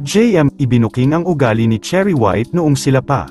JM, ibinuking ang ugali ni Cherry White noong sila pa.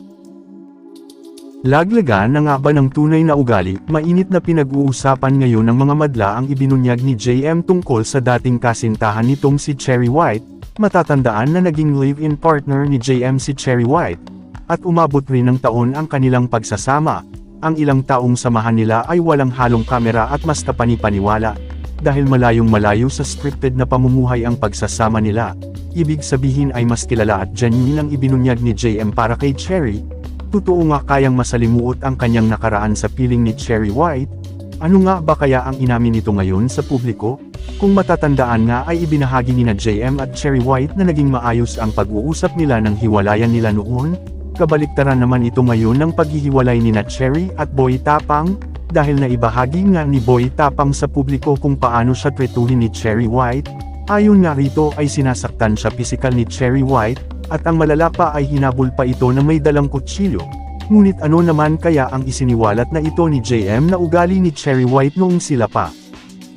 Laglagan na nga ba ng tunay na ugali, mainit na pinag-uusapan ngayon ng mga madla ang ibinunyag ni JM tungkol sa dating kasintahan nitong si Cherry White, matatandaan na naging live-in partner ni JM si Cherry White, at umabot rin ng taon ang kanilang pagsasama. Ang ilang taong samahan nila ay walang halong kamera at mas kapani-paniwala, dahil malayong malayo sa scripted na pamumuhay ang pagsasama nila. Ibig sabihin ay mas kilala at genuine ang ibinunyag ni JM para kay Cherry, Totoo nga kayang masalimuot ang kanyang nakaraan sa piling ni Cherry White? Ano nga ba kaya ang inamin nito ngayon sa publiko? Kung matatandaan nga ay ibinahagi ni na JM at Cherry White na naging maayos ang pag-uusap nila ng hiwalayan nila noon, kabaliktaran naman ito ngayon ng paghihiwalay ni na Cherry at Boy Tapang, dahil naibahagi nga ni Boy Tapang sa publiko kung paano siya tretuhin ni Cherry White, ayon nga rito ay sinasaktan siya pisikal ni Cherry White, at ang malala pa ay hinabol pa ito na may dalang kutsilyo. Ngunit ano naman kaya ang isiniwalat na ito ni JM na ugali ni Cherry White noong sila pa?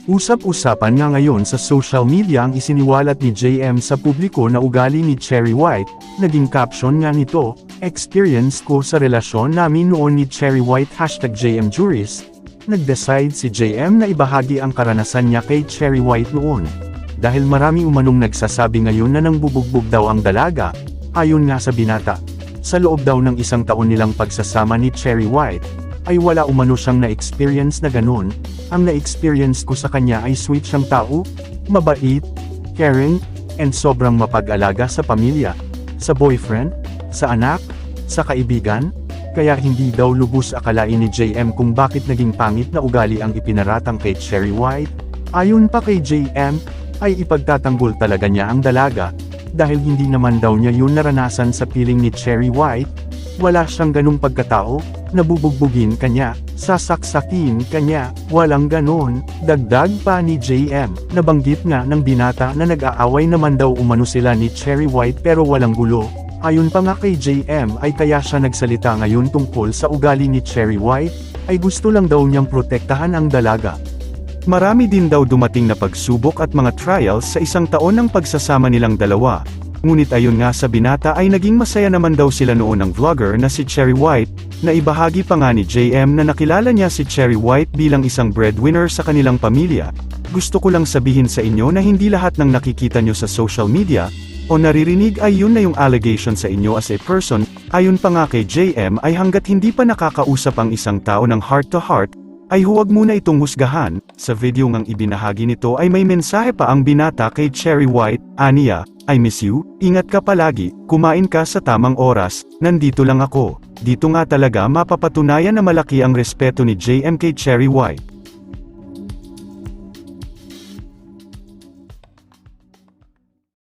Usap-usapan nga ngayon sa social media ang isiniwalat ni JM sa publiko na ugali ni Cherry White, naging caption nga nito, Experience ko sa relasyon namin noon ni Cherry White hashtag JM Juris, nag-decide si JM na ibahagi ang karanasan niya kay Cherry White noon. Dahil marami umanong nagsasabi ngayon na nang bubugbog daw ang dalaga, ayon nga sa binata. Sa loob daw ng isang taon nilang pagsasama ni Cherry White, ay wala umano siyang na-experience na ganun, ang na-experience ko sa kanya ay sweet siyang tao, mabait, caring, and sobrang mapag-alaga sa pamilya, sa boyfriend, sa anak, sa kaibigan, kaya hindi daw lubos akalain ni JM kung bakit naging pangit na ugali ang ipinaratang kay Cherry White. Ayon pa kay JM, ay ipagtatanggol talaga niya ang dalaga, dahil hindi naman daw niya yun naranasan sa piling ni Cherry White, wala siyang ganung pagkatao, nabubugbugin kanya, sasaksakin kanya, walang ganon, dagdag pa ni JM, nabanggit nga ng binata na nag-aaway naman daw umano sila ni Cherry White pero walang gulo, ayon pa nga kay JM ay kaya siya nagsalita ngayon tungkol sa ugali ni Cherry White, ay gusto lang daw niyang protektahan ang dalaga. Marami din daw dumating na pagsubok at mga trials sa isang taon ng pagsasama nilang dalawa. Ngunit ayon nga sa binata ay naging masaya naman daw sila noon ng vlogger na si Cherry White, na ibahagi pa nga ni JM na nakilala niya si Cherry White bilang isang breadwinner sa kanilang pamilya. Gusto ko lang sabihin sa inyo na hindi lahat ng nakikita nyo sa social media, o naririnig ay yun na yung allegation sa inyo as a person, ayon pa nga kay JM ay hanggat hindi pa nakakausap ang isang tao ng heart to heart, ay huwag muna itong husgahan, sa video ngang ibinahagi nito ay may mensahe pa ang binata kay Cherry White, Ania, I miss you, ingat ka palagi, kumain ka sa tamang oras, nandito lang ako. Dito nga talaga mapapatunayan na malaki ang respeto ni JM kay Cherry White.